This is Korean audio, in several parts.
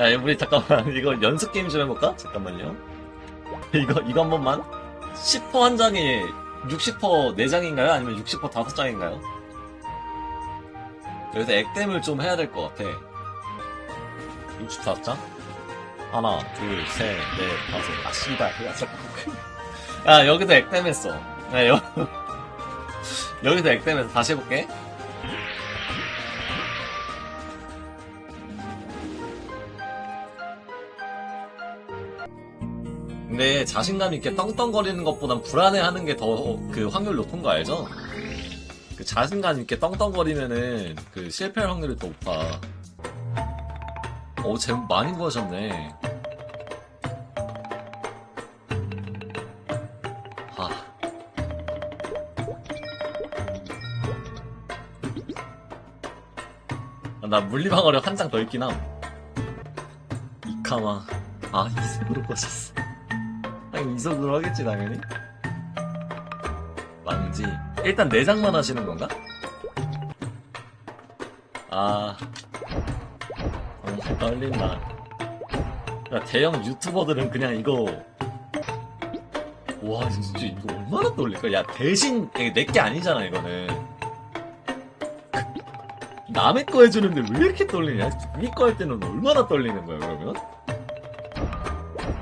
야, 우리 잠깐만 이거 연습 게임 좀 해볼까? 잠깐만요. 이거 이거 한 번만. 10%한 장에 60% 4장인가요? 아니면 60% 5장인가요? 여기서 액땜을 좀 해야 될 것 같아. 64장? 하나, 둘, 셋, 넷, 다섯. 아, 씨발. 야, 잠깐만. 야, 여기서 액땜했어. 야, 여, 여기서 액땜해서 다시 해볼게. 근데 자신감 있게 떵떵거리는 것보단 불안해하는 게 더 그 확률 높은 거 알죠? 그 자신감 있게 떵떵거리면은 그 실패할 확률이 더 높아. 어, 제목 많이 구하셨네. 하. 아, 나 물리방어력 한 장 더 있긴 함. 이카마. 아, 이색으로 꺼졌어. 아니, 이색으로 하겠지, 당연히. 망지. 일단 4장만 하시는 건가? 아. 정말 떨린다. 야, 대형 유튜버들은 그냥 이거. 와, 진짜 이거 얼마나 떨릴까? 야, 대신, 내게 아니잖아, 이거는. 남의 거 해주는데 왜 이렇게 떨리냐? 자기 거할 때는 얼마나 떨리는 거야, 그러면?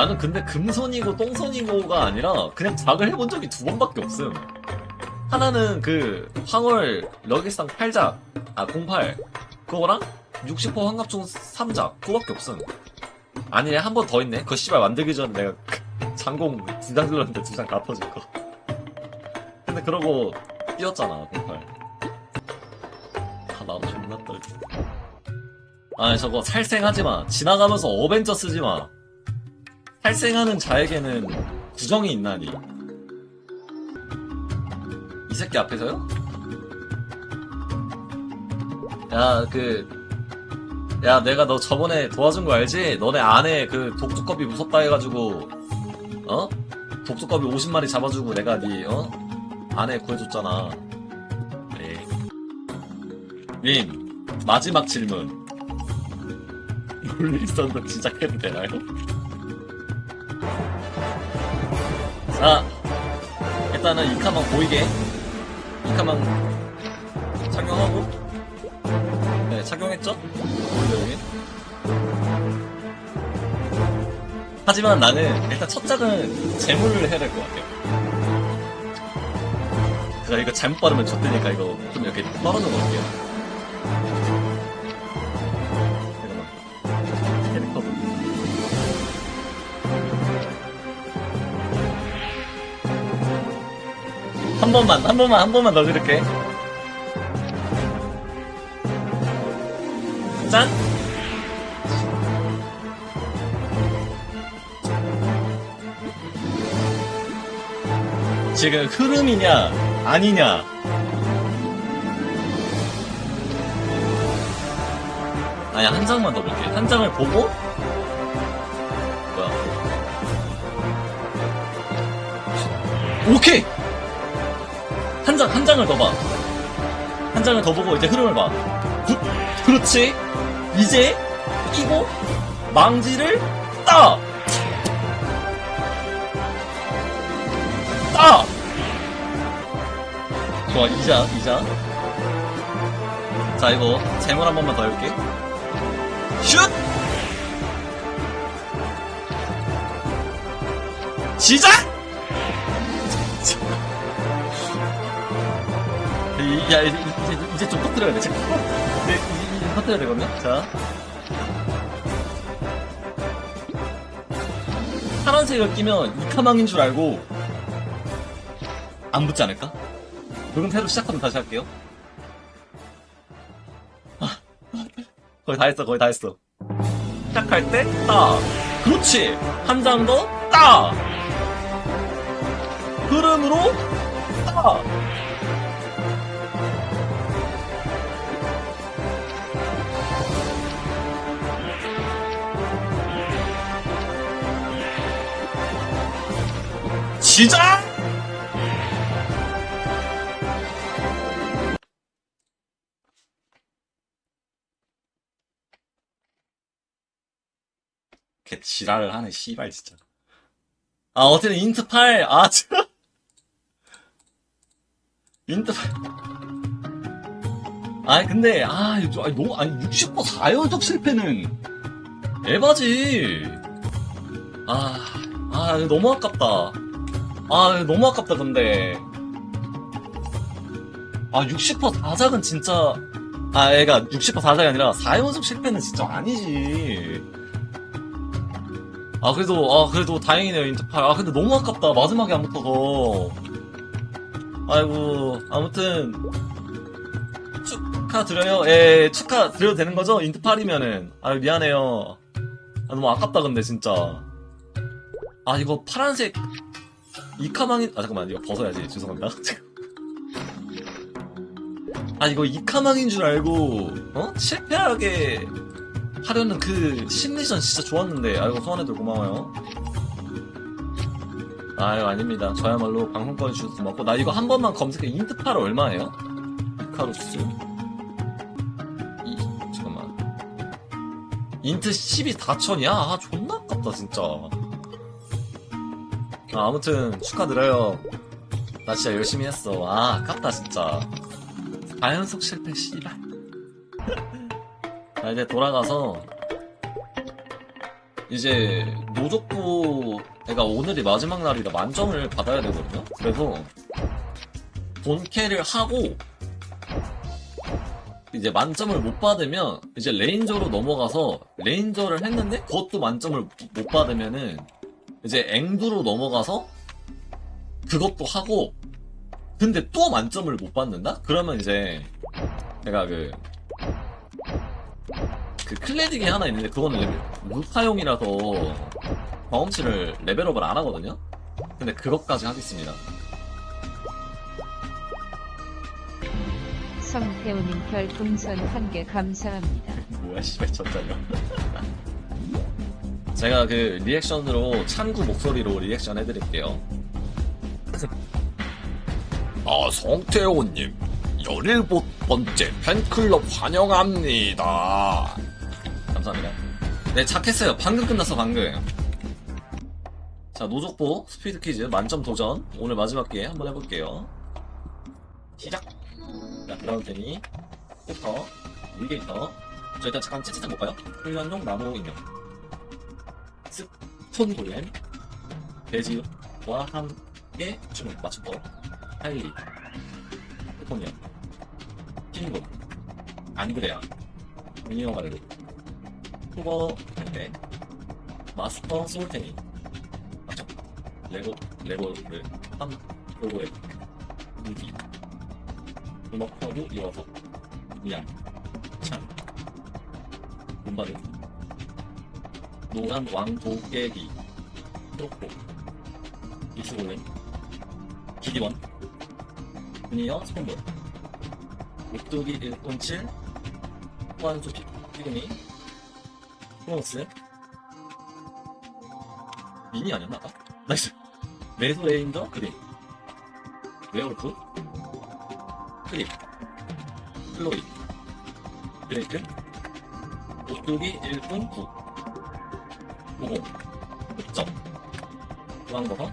나는 근데 금손이고 똥손이고가 아니라 그냥 작을 해본 적이 두 번밖에 없음. 하나는 그 황홀 러기상 8작, 아 08 그거랑 60% 환갑총 3작 그거밖에 없음. 아니 한번 더 있네. 그거 씨발 만들기 전에 내가 장공 두장 들었는데 두 장 다 터질 거. 근데 그러고 뛰었잖아 08. 아 나도 존나 떨려. 아니 저거 살생하지 마. 지나가면서 어벤져 쓰지 마. 살생하는 자에게는 구정이 있나니. 이 새끼 앞에서요? 야, 그, 야, 내가 너 저번에 도와준 거 알지? 너네 아내 그 독수컵이 무섭다 해가지고, 어? 독수컵이 50마리 잡아주고 내가 니, 어? 아내 구해줬잖아. 네. 님, 마지막 질문. 물리선도 시작해도 되나요? 자, 일단은 이카만 보이게 이카만 착용하고 네 착용했죠? 보이죠 여기? 하지만 나는 일단 첫 장은 재물을 해야 될 것 같아요 제가 이거 잘못 바르면 좋으니까 이거 좀 이렇게 떨어져 놓을게요 한 번만, 한 번만, 한 번만 더 그렇게. 짠! 지금 흐름이냐, 아니냐. 아니, 한 장만 더 볼게. 한 장을 보고, 뭐야. 오케이! 한 장, 한 장을 더 봐. 한 장을 더 보고 이제 흐름을 봐. 그, 그렇지. 이제 끼고 망지를 따! 따! 좋아, 이자, 이자. 자, 이거 재물 한 번만 더 해볼게. 슛! 시작! 이- 야, 이제, 이제, 좀 터뜨려야 돼. 잠깐. 네, 이제, 터뜨려야 되거든요. 자. 파란색을 끼면 이카망인 줄 알고 안 붙지 않을까? 그럼 새로 시작하면 다시 할게요. 아, 거의 다 했어, 거의 다 했어. 시작할 때, 따. 그렇지! 한 장 더, 따! 흐름으로, 따! 시작! 개 지랄을 하네, 씨발, 진짜. 아, 어쨌든 인트 8, 아, 참. 인트 8. 아니, 근데, 아, 너무, 아니, 60% 4연속 실패는, 에바지. 아, 아, 너무 아깝다. 아, 너무 아깝다, 근데. 아, 60% 4작은 진짜, 아, 얘가 60% 4작이 아니라 4연속 실패는 진짜 아니지. 아, 그래도, 아, 그래도 다행이네요, 인터팔. 아, 근데 너무 아깝다. 마지막에 안 붙어서. 아이고, 아무튼, 축하드려요. 예, 축하드려도 되는 거죠? 인터팔이면은. 아, 미안해요. 아, 너무 아깝다, 근데, 진짜. 아, 이거 파란색, 이카망인, 아, 잠깐만, 이거 벗어야지. 죄송합니다. 아, 이거 이카망인 줄 알고, 어? 실패하게 하려는 그 심리전 진짜 좋았는데, 아이고, 소환해들 고마워요. 아유, 아닙니다. 저야말로 방송권 주셔서 고맙고, 나 이거 한 번만 검색해. 인트팔 얼마예요? 이카루스. 이, 잠깐만. 인트 12 4천이야? 아, 존나 아깝다, 진짜. 아, 아무튼, 축하드려요. 나 진짜 열심히 했어. 아, 아깝다, 진짜. 4연속 실패, 씨발. 자, 이제 돌아가서, 이제, 노족부, 내가 오늘이 마지막 날이라 만점을 받아야 되거든요? 그래서, 본캐를 하고, 이제 만점을 못 받으면, 이제 레인저로 넘어가서, 레인저를 했는데, 그것도 만점을 못 받으면은, 이제 앵두로 넘어가서, 그것도 하고, 근데 또 만점을 못 받는다? 그러면 이제 내가 그, 그 클레딕이 하나 있는데 그거는 레벨, 루파용이라서 경험치를 레벨업을 안 하거든요? 근데 그것까지 하겠습니다. 성태우님 별풍선 한 개 감사합니다. 뭐야, 씨발, 졌잖아. 제가 그 리액션으로 찬구 목소리로 리액션 해드릴게요. 아, 성태호님, 17번째 팬클럽 환영합니다. 감사합니다. 네, 착했어요. 방금 끝났어, 방금. 자, 노족보 스피드 퀴즈 만점 도전. 오늘 마지막 기회 한번 해볼게요. 시작! 자, 그다음 테니, 포터, 일게이터. 저 일단 잠깐 채팅창 볼까요? 훈련용 나무 인형. 스톤 골렘. 돼지와 함께 춤을 맞춤법. 하일리. 스톤이요. 킹곤. 안그레아. 미니어가르. 투버 때 마스터 소울테니. 맞죠? 레고, 레고를 한 로고에 무기. 음악하고 이어서. 미안. 참. 문바르 노란 왕도깨기. 트로코. 익스골렘 기디원. 주니어 스폰볼. 목도기 1.7 호환수 피- 피그미. 프로스. 미니 아니었나 아까? 나이스. 메소 레인저 그린. 웨어울프. 클립 플로이. 브레이크. 목도기 1분 9 50 흑점. 주황버섯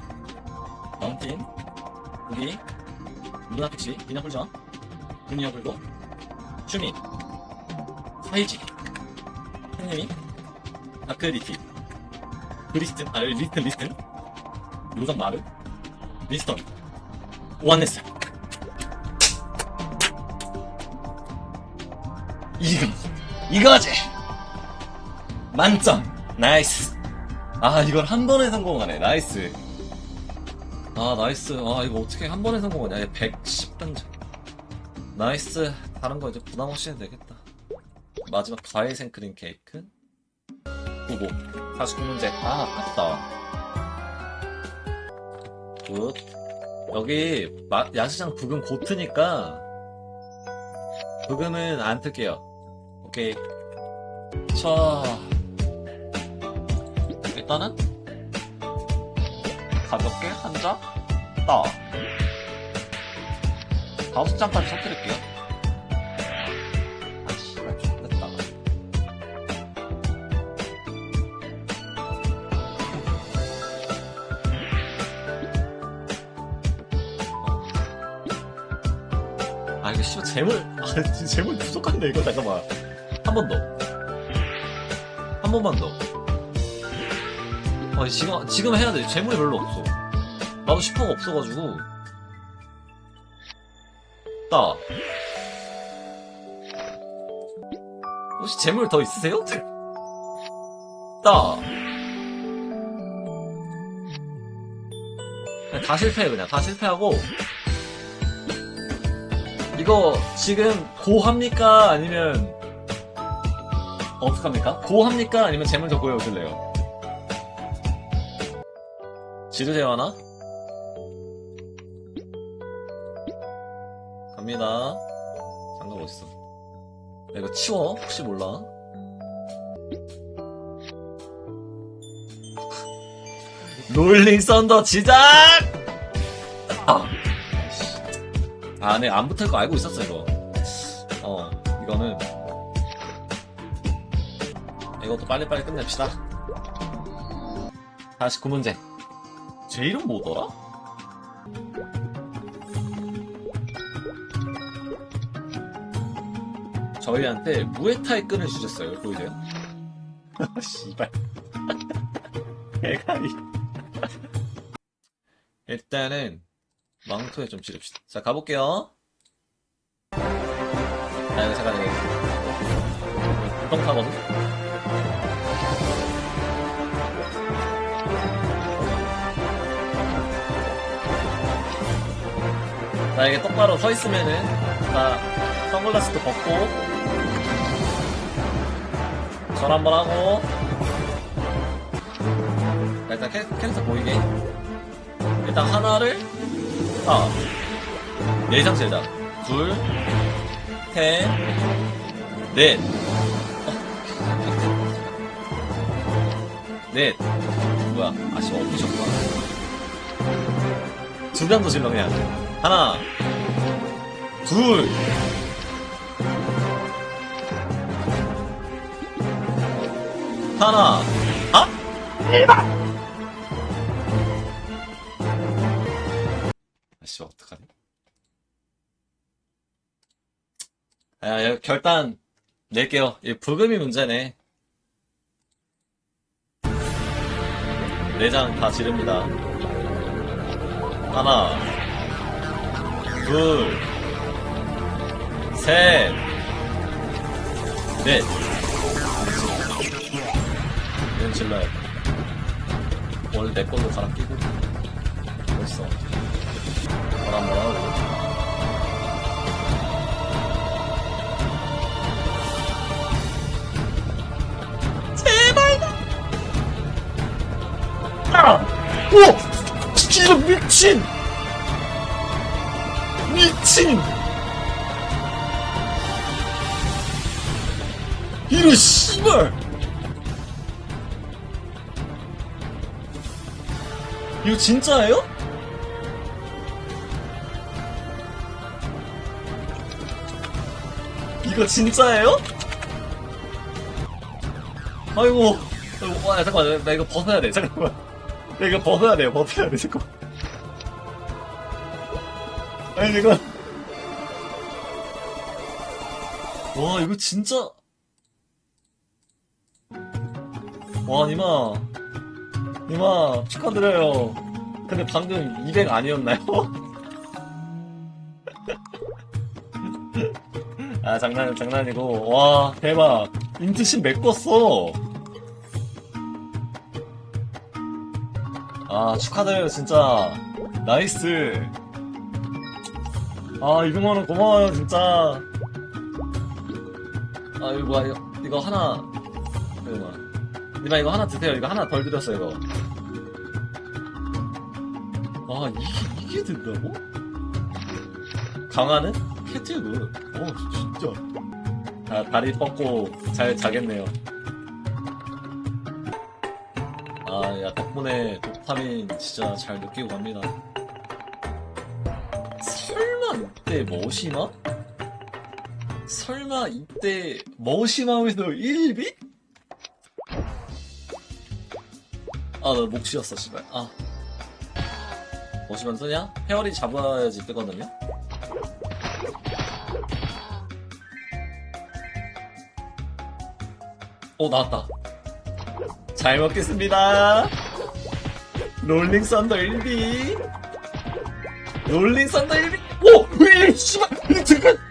마운틴. 고기. 루나픽시 비나풀전. 주니어 불고 슈미. 사이지. 형님이. 다크리티 그리스튼 아 리스튼 리스튼 요정 마르 리스턴. 오한네스. 이거. 이거지. 만점. 나이스 아 이걸 한 번에 성공하네. 나이스. 아 나이스. 아 이거 어떻게 한 번에 성공하냐? 110단 나이스. 다른 거 이제 부담 없이 해도 되겠다. 마지막 과일 생크림 케이크. 99 49문제. 아 아깝다. 굿. 여기 마- 야시장 부금 고트니까 부금은 안 틀게요. 오케이. 자 일단은 가볍게 한자. 따. 다섯 장까지 섞드릴게요. 아씨 좀 됐다 아 이거 씨발 재물 아 재물 부족한데 이거 잠깐만 한 번 더 한 번만 더. 아 지금 지금 해야 돼. 재물이 별로 없어. 나도 10%가 없어가지고. 따. 혹시 재물 더 있으세요? 따. 다 실패해 그냥 다 실패하고 이거 지금 고합니까 아니면 어떡합니까? 고합니까 아니면 재물 더 보여줄래요? 지르세요 하나? 갑니다 장갑 어딨어 야, 이거 치워 혹시 몰라 롤링 썬더 지작! 아, 아, 네, 안 붙을 거 알고 있었어, 이거. 어, 이거는. 이것도 빨리빨리 끝냅시다. 다시 구 문제. 제 이름 뭐더라? 저희한테 무에타이 끈을 주셨어요. 보이세요? 씨발. 대가리. 일단은 망토에 좀 지릅시다. 자 가볼게요. 아 이거 잠깐 이거 불똥 타거든. 자 이게 똑바로 서 있으면은 자 선글라스도 벗고 절 한번 하고 자, 일단 캐, 캐릭터 보이게 일단 하나를 아 내장 제작 둘, 셋, 넷, 어. 넷, 뭐야? 아씨 엎으셨구나. 두장더 질러 그냥. 하나, 둘, 하나, 아? 아씨 어떡하니? 아, 여- 결단 낼게요. 이 부금이 문제네. 내장 다 지릅니다. 하나, 둘, 셋, 넷. 이건 질러야 돼. 원래 내 걸로 갈아 끼고. 벌써. 바람 뭐라고. 오! 진짜 미친! 미친! 이런 씨발! 이거 진짜예요? 이거 진짜예요? 아이고, 와, 잠깐만, 나 이거 벗어야 돼, 잠깐만. 야, 이거 벗어야 돼요, 벗어야 돼, 잠깐만. 아니, 이거. 와, 이거 진짜. 와, 니마. 니마, 축하드려요. 근데 방금 200 아니었나요? 아, 장난, 장난이고. 와, 대박. 인트신 메꿨어. 아, 축하드려요, 진짜. 나이스. 아, 200만원 고마워요, 진짜. 아, 이거 뭐야, 이거, 이거 하나. 이거 뭐야. 니마 이거 하나 드세요. 이거 하나 덜 드렸어, 이거. 아, 이게, 이게 된다고? 강화는? 캐티브. 어, 진짜. 아, 다리 뻗고 잘 자겠네요. 아, 야, 덕분에 도파민 진짜 잘 느끼고 갑니다. 설마 이때 머시마? 설마 이때 머시마우에서 1위? 아나 목 쉬었어 씨발 아 머시만 쓰냐? 페어리 잡아야지 뜨거든요? 오 나왔다 잘 먹겠습니다 롤링 썬더 1비 롤링 썬더 1비 오! 왜 씨발 잠깐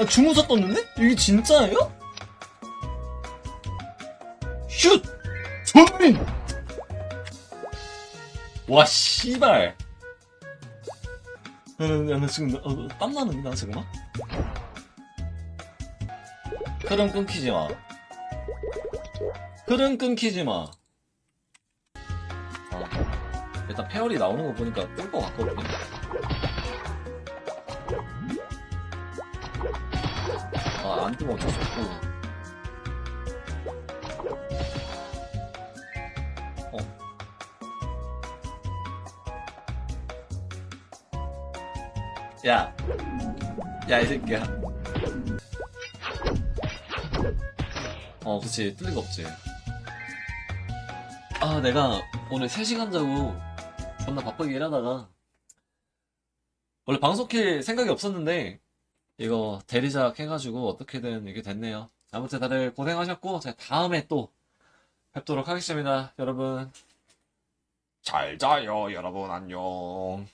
아, 주문서 떴는데? 이게 진짜예요? 슛! 전민! 와, 씨발. 야, 나, 나 지금, 나, 어, 땀나는데, 나 지금? 흐름 끊기지 마. 흐름 끊기지 마. 아, 일단 페어리 나오는 거 보니까 뜰것 같거든. 아, 안 뜨면 어쩔 수 없고. 어. 야. 야, 이 새끼야. 어, 그치. 뜰 리가 없지. 아, 내가 오늘 3시간 자고 존나 바쁘게 일하다가 원래 방송 킬 생각이 없었는데 이거 대리작 해가지고 어떻게든 이게 됐네요. 아무튼 다들 고생하셨고 제가 다음에 또 뵙도록 하겠습니다. 여러분. 잘 자요, 여러분. 안녕.